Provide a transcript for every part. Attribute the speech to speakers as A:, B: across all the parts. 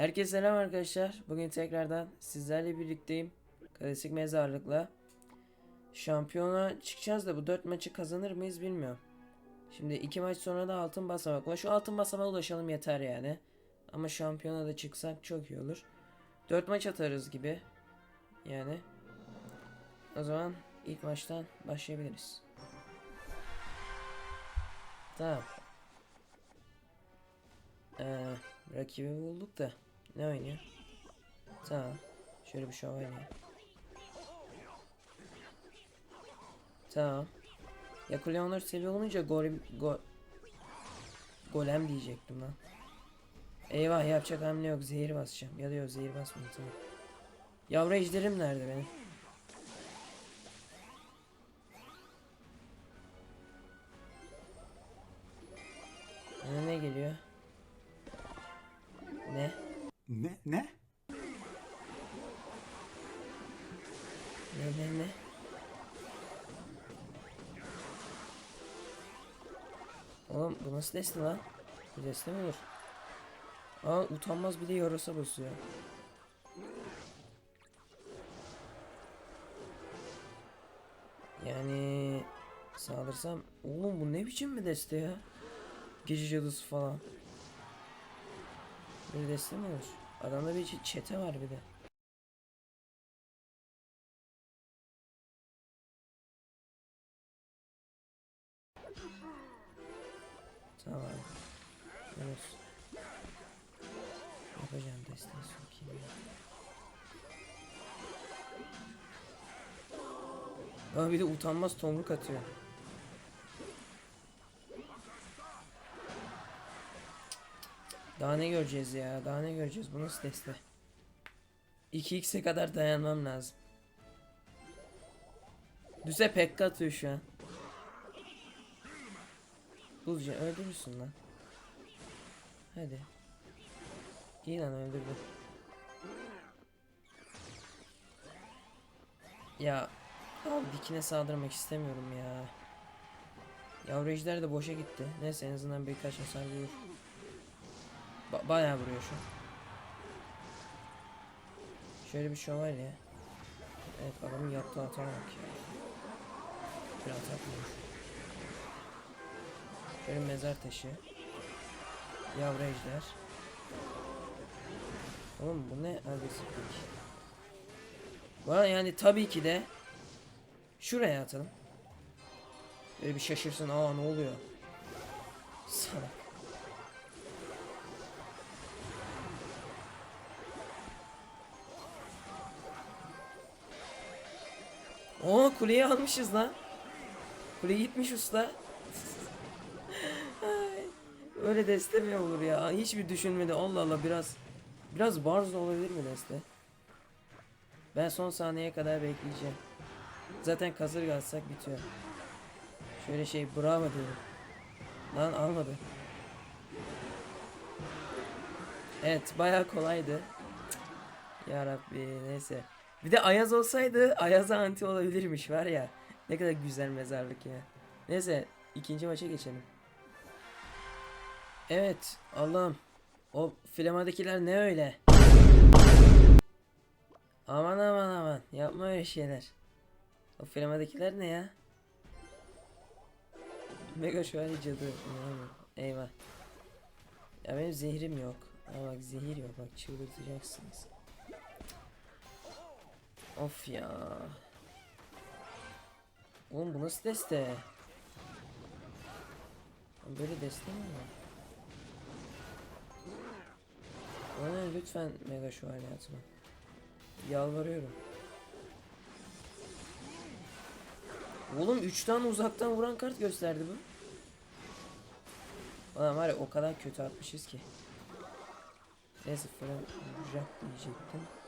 A: Herkese selam arkadaşlar. Bugün tekrardan sizlerle birlikteyim. Klasik mezarlıkla. Şampiyona çıkacağız da bu 4 maçı kazanır mıyız bilmiyorum. Şimdi 2 maç sonra da altın basamak var. Şu altın basamağa ulaşalım yeter yani. Ama şampiyona da çıksak çok iyi olur. 4 maç atarız gibi. Yani. O zaman ilk maçtan başlayabiliriz. Tamam. Ee, rakibi bulduk da ne oynuyor? Tamam. Şöyle bir şövalye. Tamam. Ya kule onur seviye olunca golem go golem diyecektim lan. Eyvah yapacak hamle yok. Zehir basacağım. Ya da yok zehir basmayayım tamam. Yavru ejderim nerede benim? Bana ne geliyor? Ne?
B: Ne? Ne
A: ne? Oğlum bu nasıl deste lan? Bu deste mi olur? Aa utanmaz bir de yarasa basıyor. Yani saldırsam oğlum bu ne biçim bir deste ya? Gece cadısı falan. Bir deste mi olur? Adamda bir çe- çete var bir de. Tamam. Evet. Yapacağım desteği sokayım ya. Aa bir de utanmaz tomruk atıyor. Daha ne göreceğiz ya? Daha ne göreceğiz? Bu nasıl deste? 2x'e kadar dayanmam lazım. Düze pekka atıyor şu an. Buzca öldürürsün lan. Hadi. İyi lan öldürdü. Ya abi dikine saldırmak istemiyorum ya. Yavru ejder de boşa gitti. Neyse en azından birkaç hasar vurur. Ba bayağı vuruyor şu. Şöyle bir şövalye. Evet adamın yaptığı hata bak ya. Bir atak vurmuş. Şöyle mezar taşı. Yavru ejder. Oğlum bu ne agresiflik. Bana yani tabii ki de şuraya atalım. Böyle bir şaşırsın aa ne oluyor? Salak. Oo kuleyi almışız lan. Kule gitmiş usta. Öyle deste mi olur ya? Hiçbir düşünmedi. Allah Allah biraz biraz barz olabilir mi deste? Ben son saniyeye kadar bekleyeceğim. Zaten kasır atsak bitiyor. Şöyle şey bravo diyorum. Lan almadı. Evet bayağı kolaydı. Ya Rabbi neyse. Bir de Ayaz olsaydı Ayaz'a anti olabilirmiş var ya. Ne kadar güzel mezarlık ya. Neyse ikinci maça geçelim. Evet Allah'ım. O flamadakiler ne öyle? Aman aman aman yapma öyle şeyler. O flamadakiler ne ya? Mega an cadı. Eyvah. Ya benim zehrim yok. Ama bak zehir yok bak çıldırtacaksınız. Of ya. Oğlum bu nasıl deste? Böyle deste mi var? Bana lütfen mega şu atma. Yalvarıyorum. Oğlum 3 tane uzaktan vuran kart gösterdi bu. Ulan var ya o kadar kötü atmışız ki. Neyse fırın vuracak diyecektim.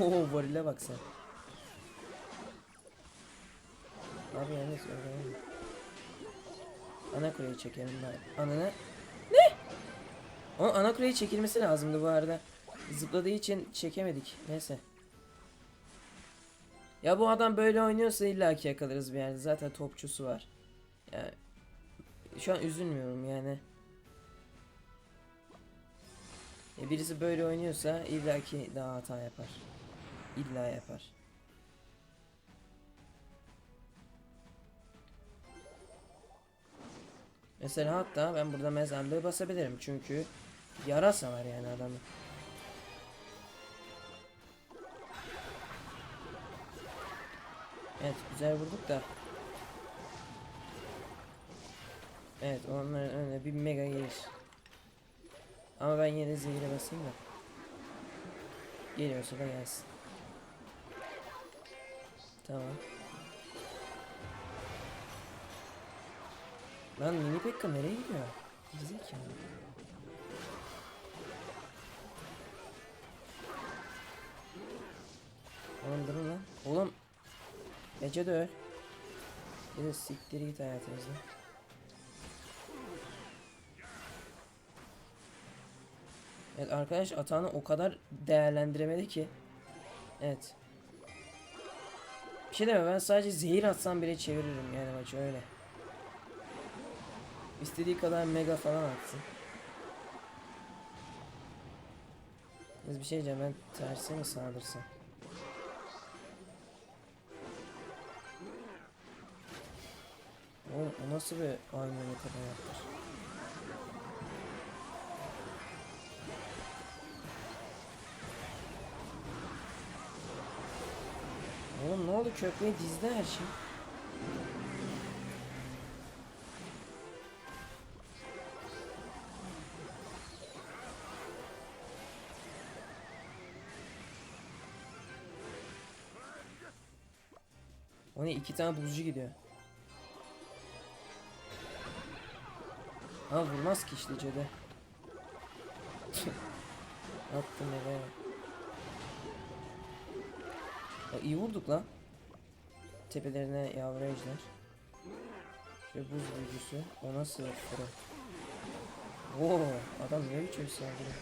A: Oo varile bak sen. Abi yalnız öyle Ana kuleyi çekelim bari. Ananı... Ne? O ana kuleyi çekilmesi lazımdı bu arada. Zıpladığı için çekemedik. Neyse. Ya bu adam böyle oynuyorsa illaki yakalarız bir yerde. Zaten topçusu var. Yani şu an üzülmüyorum yani. E birisi böyle oynuyorsa illaki daha hata yapar. İlla yapar. Mesela hatta ben burada mezarlığı basabilirim çünkü yarasa var yani adamın. Evet güzel vurduk da. Evet onların önüne bir mega gelir. Ama ben yine zehire basayım da. Geliyorsa da gelsin. Tamam. Lan mini Pekka nereye gidiyor? Gerizekalı. Oğlum durun lan. Oğlum. Ece de öl. Bir de siktir git hayatınızdan. Evet arkadaş atağını o kadar değerlendiremedi ki. Evet. Bir şey deme ben sadece zehir atsam bile çeviririm yani maçı öyle. İstediği kadar mega falan atsın. Biz bir şey diyeceğim ben terse mi saldırsam? Oğlum o nasıl bir aynı kadar yapmış? Oğlum ne oldu köprüye dizdi her şey. O ne iki tane buzcu gidiyor. Ha vurmaz ki işte Cede. Attım eve. Ya iyi vurduk lan. Tepelerine yavru ejder. Şöyle buz büyücüsü. O nasıl fırın? Oo, adam ne biçim saldırıyor.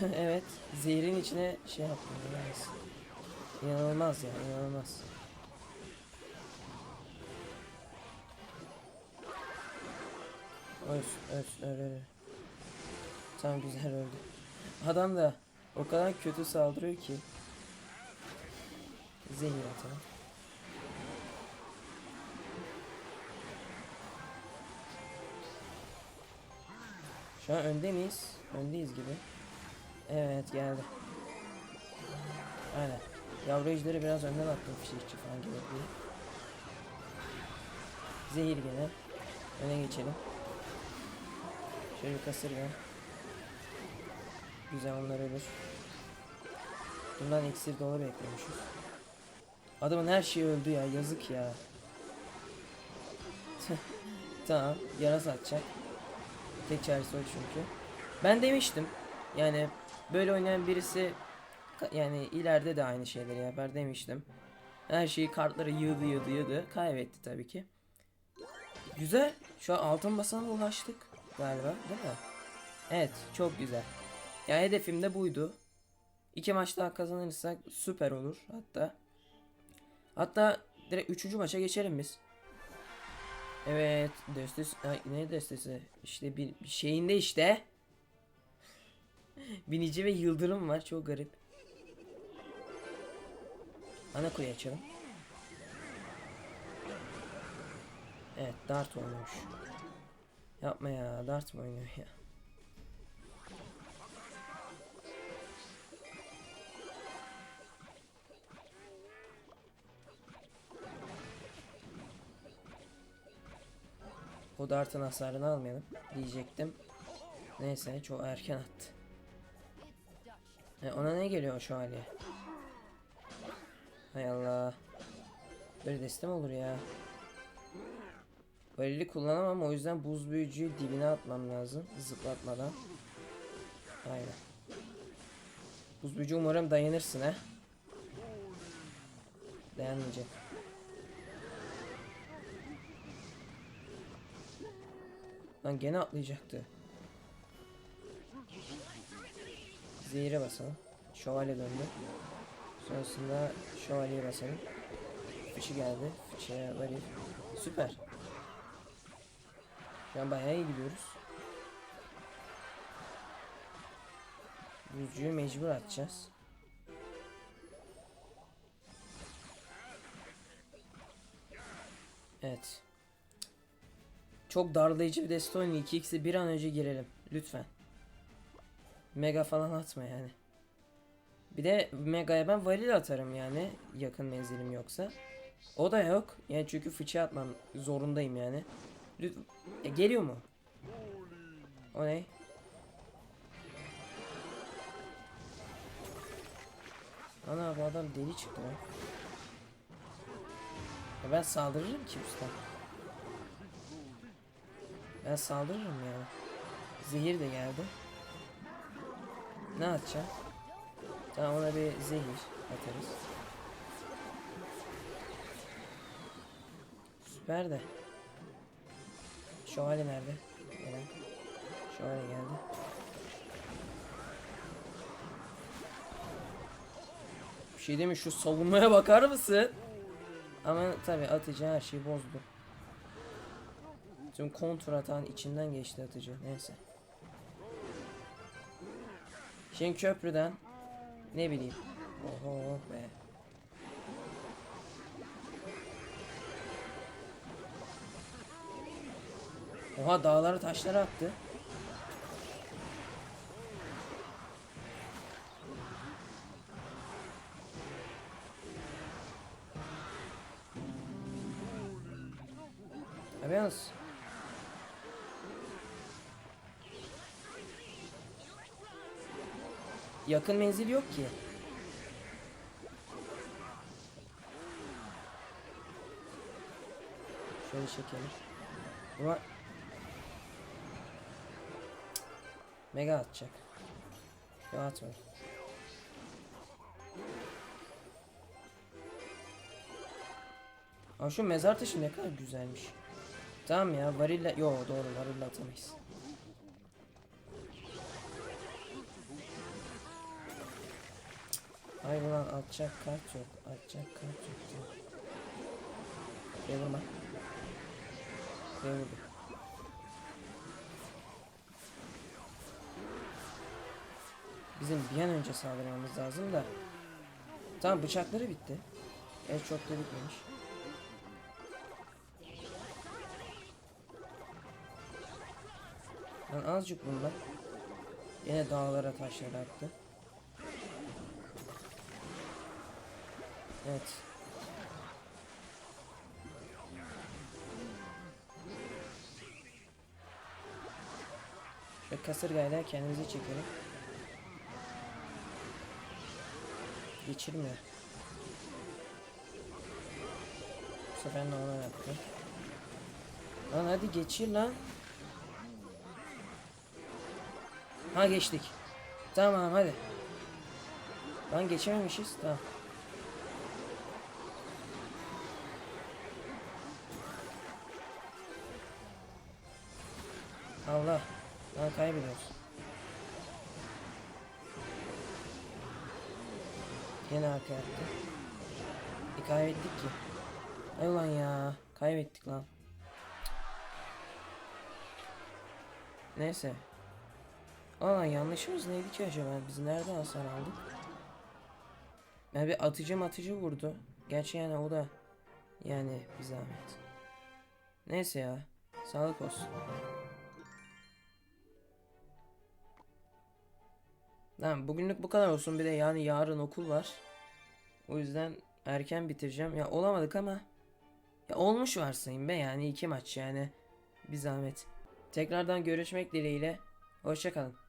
A: evet, zehrin içine şey yaptım. inanılmaz. İnanılmaz ya, inanılmaz. Öl, öl, öl, öl. Tam güzel öldü. Adam da o kadar kötü saldırıyor ki. Zehir atalım. Şu an önde miyiz? Öndeyiz gibi. Evet geldi. Aynen. Yavru ejderi biraz önden attım fişekçi falan gelir diye. Zehir gene. Öne geçelim. Şöyle bir kasırga. Güzel onlar ölür. Bundan iksir dolu beklemişiz. Adamın her şeyi öldü ya yazık ya. tamam yarasa atacak. Tek çaresi o çünkü. Ben demiştim yani böyle oynayan birisi yani ileride de aynı şeyleri yapar demiştim. Her şeyi kartları yığdı yığdı yığdı. Kaybetti tabii ki. Güzel. Şu an altın basana ulaştık galiba değil mi? Evet çok güzel. Ya hedefim de buydu. İki maç daha kazanırsak süper olur hatta. Hatta direkt üçüncü maça geçelim biz. Evet destesi ne destesi işte bir, bir şeyinde işte. Binici ve yıldırım var çok garip. Ana kuyu açalım. Evet dart oynuyormuş. Yapma ya dart mı oynuyor ya? Dartın hasarını almayalım diyecektim. Neyse çok erken attı. E, ona ne geliyor şu hali? Hay Allah. Böyle deste mi olur ya? Böyleli kullanamam o yüzden buz büyücüyü dibine atmam lazım zıplatmadan. Aynen. Buz büyücü umarım dayanırsın ha. Dayanmayacak. Lan gene atlayacaktı. Zehire basalım. Şövalye döndü. Sonrasında şövalyeye basalım. Fıçı geldi. Fıçıya varayım. Süper. Şu an bayağı iyi gidiyoruz. Buzcuyu mecbur atacağız. Evet. Çok darlayıcı bir deste oyunu. 2x'e bir an önce girelim. Lütfen. Mega falan atma yani. Bir de Mega'ya ben varil atarım yani. Yakın menzilim yoksa. O da yok. Yani çünkü fıçı atmam zorundayım yani. Lütfen. E, geliyor mu? O ne? Ana bu adam deli çıktı lan. Ya ben saldırırım ki usta. Ben saldırırım ya. Zehir de geldi. Ne atacağım? Tamam ona bir zehir atarız. Süper de. Şövalye nerede? Gelen. Şövalye geldi. Bir şey değil mi? Şu savunmaya bakar mısın? Ama tabi atıcı her şeyi bozdu. Tüm kontur atan içinden geçti atıcı. Neyse. Şimdi köprüden ne bileyim. Oho be. Oha dağları taşları attı. Abi yalnız. Yakın menzil yok ki. Şöyle çekelim. Ama Mega atacak. Yok atmadı. Ama şu mezar taşı ne kadar güzelmiş. Tamam ya varille... Yo doğru varille atamayız. Ay ulan atacak kart yok. Atacak kart yok. Gel vurma. Gel vurdu. Bizim bir an önce saldırmamız lazım da. Tamam bıçakları bitti. Evet çok da bitmemiş. Lan azıcık bundan. Yine dağlara taşlara attı. Evet. Şöyle kasırgayla kendimizi çekelim. Geçirmiyor. Bu sefer ona yaptı. Lan hadi geçir lan. Ha geçtik. Tamam hadi. Lan geçememişiz. Tamam. Allah. Lan kaybediyoruz. Yine arka yaptı. E kaybettik ki. Ay ulan ya. Kaybettik lan. Neyse. Aa yanlışımız neydi ki acaba? Biz nereden hasar aldık? Yani bir atıcı atıcı vurdu. Gerçi yani o da yani bir zahmet. Neyse ya. Sağlık olsun. Tamam bugünlük bu kadar olsun. Bir de yani yarın okul var. O yüzden erken bitireceğim. Ya olamadık ama ya olmuş varsayın be yani iki maç yani bir zahmet. Tekrardan görüşmek dileğiyle. Hoşçakalın.